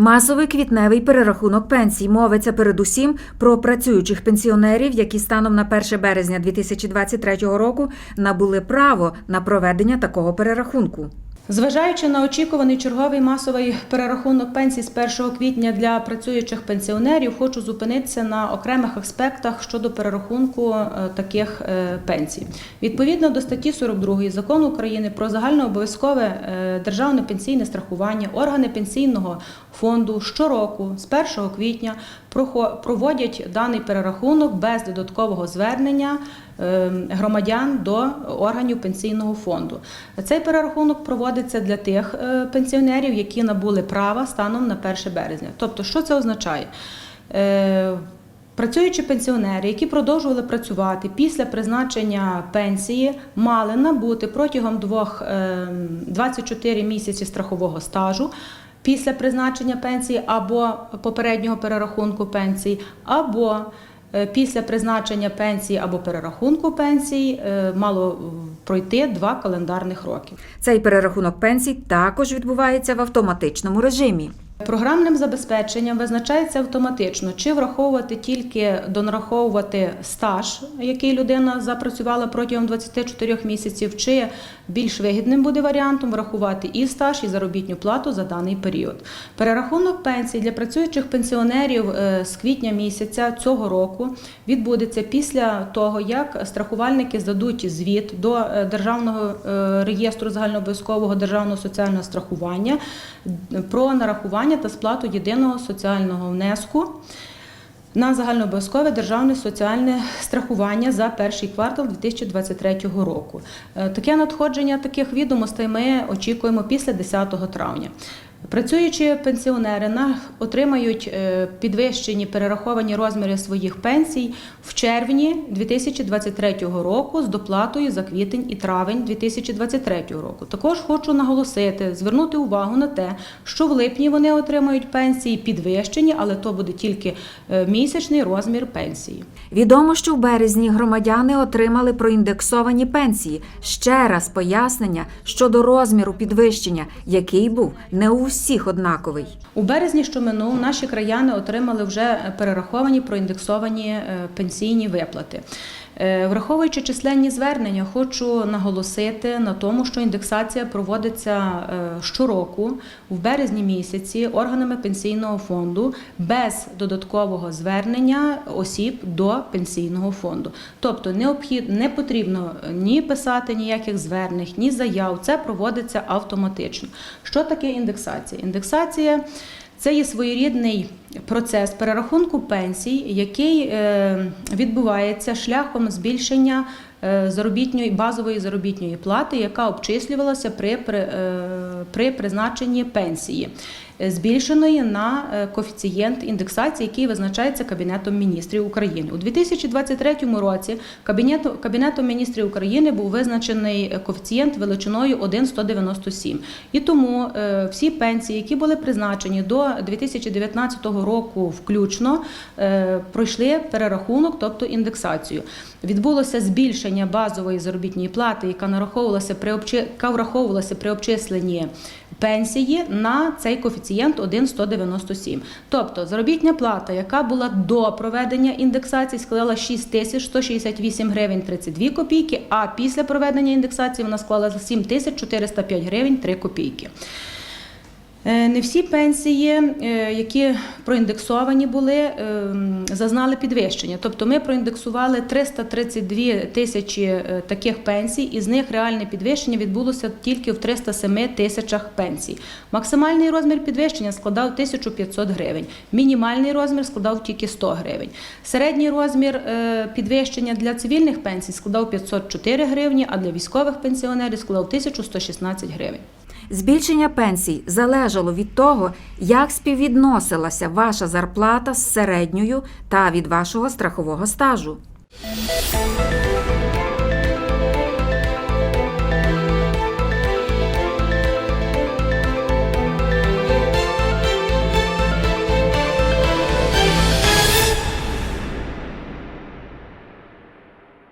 Масовий квітневий перерахунок пенсій мовиться передусім про працюючих пенсіонерів, які станом на 1 березня 2023 року набули право на проведення такого перерахунку. Зважаючи на очікуваний черговий масовий перерахунок пенсій з 1 квітня для працюючих пенсіонерів, хочу зупинитися на окремих аспектах щодо перерахунку е, таких е, пенсій. Відповідно до статті 42 закону України про загальнообов'язкове е, державне пенсійне страхування, органи пенсійного фонду щороку з 1 квітня проводять даний перерахунок без додаткового звернення е, громадян до органів пенсійного фонду. Цей перерахунок проводиться для тих е, пенсіонерів, які набули права станом на 1 березня. Тобто, що це означає? Е, Працюючі пенсіонери, які продовжували працювати після призначення пенсії, мали набути протягом двох е, 24 місяці страхового стажу після призначення пенсії або попереднього перерахунку пенсії, або е, після призначення пенсії або перерахунку пенсії е, мало пройти два календарних роки. Цей перерахунок пенсій також відбувається в автоматичному режимі. Програмним забезпеченням визначається автоматично, чи враховувати тільки донараховувати стаж, який людина запрацювала протягом 24 місяців, чи більш вигідним буде варіантом врахувати і стаж, і заробітну плату за даний період. Перерахунок пенсій для працюючих пенсіонерів е, з квітня місяця цього року відбудеться після того, як страхувальники здадуть звіт до е, Державного е, реєстру загальнообов'язкового державного соціального страхування про нарахування та сплату єдиного соціального внеску на загальнообов'язкове державне соціальне страхування за перший квартал 2023 року. Е, Таке надходження таких відомостей ми очікуємо після 10 травня. Працюючі пенсіонери отримають е, підвищені перераховані розміри своїх пенсій в червні 2023 року з доплатою за квітень і травень 2023 року. Також хочу наголосити, звернути увагу на те, що в липні вони отримають пенсії підвищені, але то буде тільки е, місячний розмір пенсії. Відомо, що в березні громадяни отримали проіндексовані пенсії. Ще раз пояснення щодо розміру підвищення, який був не у всіх однаковий. У березні, що минув, наші краяни отримали вже перераховані проіндексовані е, пенсійні виплати. Е, Враховуючи численні звернення, хочу наголосити на тому, що індексація проводиться е, щороку в березні місяці органами пенсійного фонду без додаткового звернення осіб до пенсійного фонду. Тобто не потрібно ні писати ніяких звернень, ні заяв. Це проводиться автоматично. Що таке індексація? Індексація це є своєрідний процес перерахунку пенсій, який е, відбувається шляхом збільшення е, заробітної базової заробітної плати, яка обчислювалася при, при, е, при призначенні пенсії, збільшеної на е, коефіцієнт індексації, який визначається Кабінетом міністрів України. У 2023 році Кабінету, Кабінетом міністрів України був визначений коефіцієнт величиною 1,197. І тому е, всі пенсії, які були призначені до 2019 року включно, е, пройшли перерахунок, тобто індексацію. Відбулося збільшення базової заробітної плати, яка нараховувалася при обчи- яка враховувалася при обчисленні пенсії на цей коефіцієнт 1,197. Тобто заробітня плата, яка була до проведення індексації, складала 6168 гривень 32 копійки, а після проведення індексації вона склала 7405 гривень 3 копійки. Е, Не всі пенсії, е, які проіндексовані були, е, зазнали підвищення. Тобто ми проіндексували 332 тисячі е, таких пенсій, і з них реальне підвищення відбулося тільки в 307 тисячах пенсій. Максимальний розмір підвищення складав 1500 гривень, мінімальний розмір складав тільки 100 гривень. Середній розмір підвищення для цивільних пенсій складав 504 гривні, а для військових пенсіонерів складав 1116 гривень. Збільшення пенсій залежало від того, як співвідносилася ваша зарплата з середньою та від вашого страхового стажу.